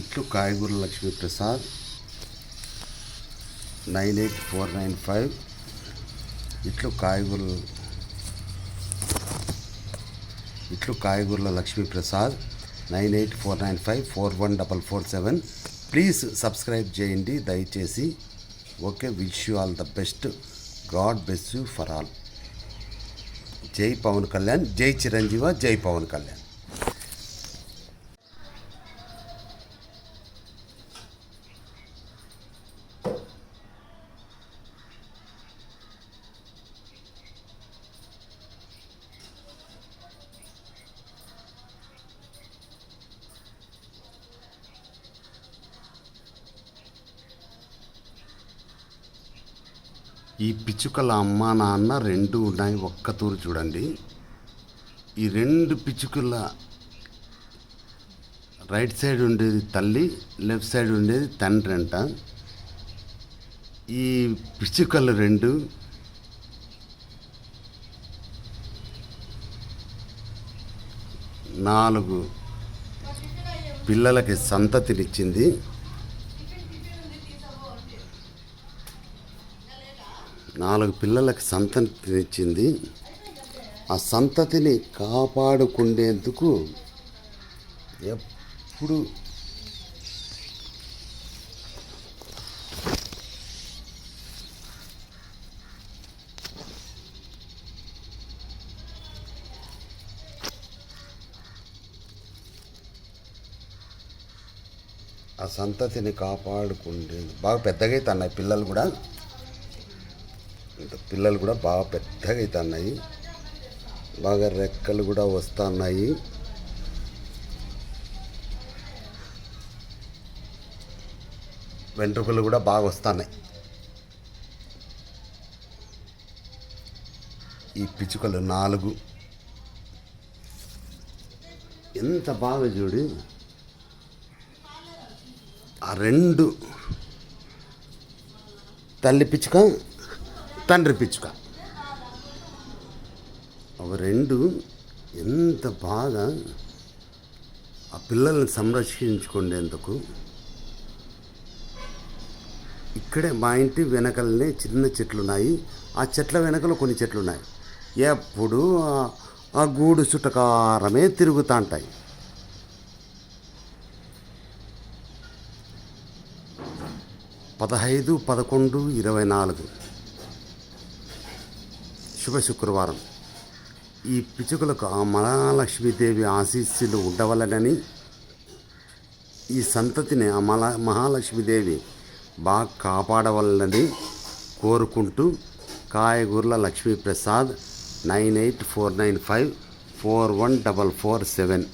ఇట్లు Kayagura Lakshmiprasad nine eight four nine five. ఇట్లు కాయగూర ఇట్లు Kayagurala Lakshmiprasad nine eight four nine five four one double four seven. Please subscribe చేయండి దయచేసి. Okay wish you all the best. God bless you for all. జై పవన్ కళ్యాణ్ జై చిరంజీవ జై పవన్ కళ్యాణ్. ఈ పిచ్చుకల అమ్మ నాన్న రెండు ఉన్నాయి ఒక్క తూరు చూడండి. ఈ రెండు పిచ్చుకల రైట్ సైడ్ ఉండేది తల్లి లెఫ్ట్ సైడ్ ఉండేది తండ్రి అంట. ఈ పిచ్చుకలు రెండు నాలుగు పిల్లలకి సంతతినిచ్చింది. నాలుగు పిల్లలకు సంతతినిచ్చింది. ఆ సంతతిని కాపాడుకునేందుకు ఎప్పుడు ఆ సంతతిని కాపాడుకుంటే బాగా పెద్దగా అవుతున్నాయి పిల్లలు కూడా. పిల్లలు కూడా బాగా పెద్దగా అవుతున్నాయి. బాగా రెక్కలు కూడా వస్తున్నాయి. వెంట్రుకలు కూడా బాగా వస్తున్నాయి. ఈ పిచ్చుకలు నాలుగు. ఎంత బాగా చూడు. ఆ రెండు తల్లి పిచ్చుక తండ్రి పిచ్చుక. అవి రెండు ఎంత బాగా ఆ పిల్లల్ని సంరక్షించుకునేందుకు ఇక్కడే మా ఇంటి వెనకలనే చిన్న చెట్లు ఉన్నాయి ఆ చెట్ల వెనకలో కొన్ని చెట్లు ఉన్నాయి ఎప్పుడు ఆ- గూడు చుట్టకారమే తిరుగుతూ ఉంటాయి పదహైదు పదకొండు ఇరవై నాలుగు. శుభ శుక్రవారం. ఈ పిచ్చుకలకు ఆ మహాలక్ష్మీదేవి ఆశీస్సులు ఉండవలనని ఈ సంతతిని ఆ మల మహాలక్ష్మీదేవి బాగా కాపాడవలనని కోరుకుంటూ Kayagurala Lakshmiprasad nine eight four nine five four one double four seven.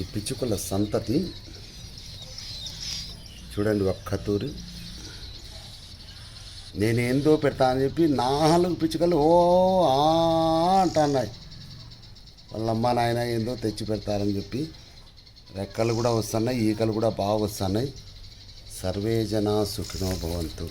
ఈ పిచ్చుకల సంతతి చూడండి ఒక్కతూరి నేనేందో పెడతా అని చెప్పి నాలుగు పిచ్చుకలు ఓ అంటున్నాయి. వాళ్ళ అమ్మ నాయన ఏందో తెచ్చి పెడతారని చెప్పి రెక్కలు కూడా వస్తున్నాయి ఈకలు కూడా బాగా వస్తున్నాయి. సర్వే జన సుఖినో భవంతు.